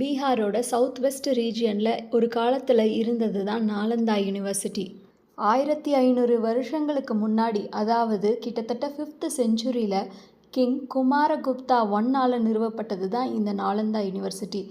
பீகாரோட south west ரீஜியனில் ஒரு காலத்தில் இருந்தது தான் நாலந்தா யூனிவர்சிட்டி. ஆயிரத்தி ஐநூறு வருஷங்களுக்கு முன்னாடி அதாவது கிட்டத்தட்ட ஃபிஃப்த்து செஞ்சுரியில் கிங் குமாரகுப்தா ஒன்னால் நிறுவப்பட்டது தான் இந்த நாலந்தா யூனிவர்சிட்டி.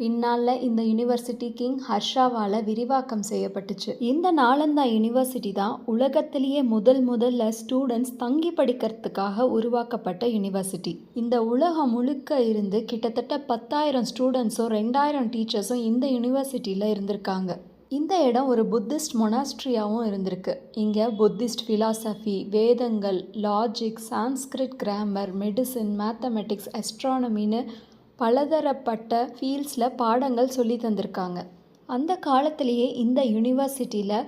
பின்னால் இந்த யூனிவர்சிட்டி கிங் ஹர்ஷாவால் விரிவாக்கம் செய்யப்பட்டுச்சு. இந்த நாலந்தா யூனிவர்சிட்டி தான் உலகத்திலேயே முதல் முதல்ல ஸ்டூடெண்ட்ஸ் தங்கி படிக்கிறதுக்காக உருவாக்கப்பட்ட யூனிவர்சிட்டி இந்த உலகம் முழுக்க இருந்து கிட்டத்தட்ட பத்தாயிரம் ஸ்டூடெண்ட்ஸும் ரெண்டாயிரம் டீச்சர்ஸும் இந்த யூனிவர்சிட்டியில் இருந்திருக்காங்க. இந்த இடம் ஒரு புத்திஸ்ட் மொனாஸ்ட்ரியாவும் இருந்திருக்கு. இங்கே புத்திஸ்ட் ஃபிலாசபி வேதங்கள் logic Sanskrit grammar medicine mathematics அஸ்ட்ரானமின்னு பலதரப்பட்ட ஃபீல்ட்ஸில் பாடங்கள் சொல்லி தந்திருக்காங்க. அந்த காலத்திலேயே இந்த யூனிவர்சிட்டியில்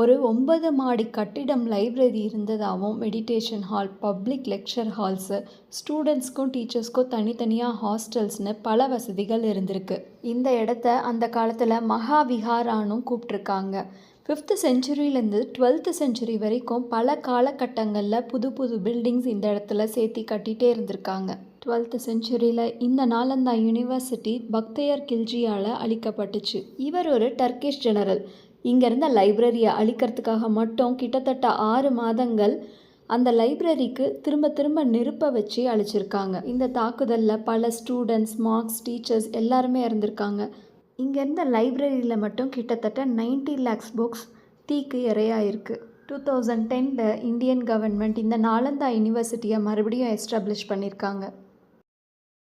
ஒரு ஒன்பது மாடி கட்டிடம் லைப்ரரி இருந்ததாகவும் meditation hall public lecture halls ஸ்டூடெண்ட்ஸ்க்கும் டீச்சர்ஸ்க்கும் தனித்தனியாக ஹாஸ்டல்ஸ்னு பல வசதிகள் இருந்திருக்கு. இந்த இடத்த அந்த காலத்தில் மகா விஹாரானும் கூப்பிட்ருக்காங்க ஃபிஃப்த்து செஞ்சுரியிலேருந்து டுவெல்த்து செஞ்சுரி வரைக்கும் பல காலகட்டங்களில் புது புது பில்டிங்ஸ் இந்த இடத்துல சேர்த்தி கட்டிகிட்டே இருந்திருக்காங்க. டுவெல்த்து செஞ்சுரியில் இந்த நாலந்தா யூனிவர்சிட்டி பக்தையர் கில்ஜியால் அழிக்கப்பட்டுச்சு. இவர் ஒரு டர்க்கிஷ் ஜெனரல் இங்கேருந்த லைப்ரரியை அழிக்கிறதுக்காக மட்டும் கிட்டத்தட்ட ஆறு மாதங்கள் அந்த லைப்ரரிக்கு திரும்ப திரும்ப நெருப்பை வச்சு அழிச்சிருக்காங்க. இந்த தாக்குதலில் பல ஸ்டூடெண்ட்ஸ் மார்க்ஸ் டீச்சர்ஸ் எல்லாருமே இருந்திருக்காங்க இங்கேருந்த லைப்ரரியில் மட்டும் கிட்டத்தட்ட 90 லேக்ஸ் புக்ஸ் தீக்கு இரையாயிருக்கு. டூ தௌசண்ட் டெனில் இந்தியன் கவர்மெண்ட் இந்த நாலந்தா யூனிவர்சிட்டியை மறுபடியும் எஸ்டாப்ளிஷ் பண்ணியிருக்காங்க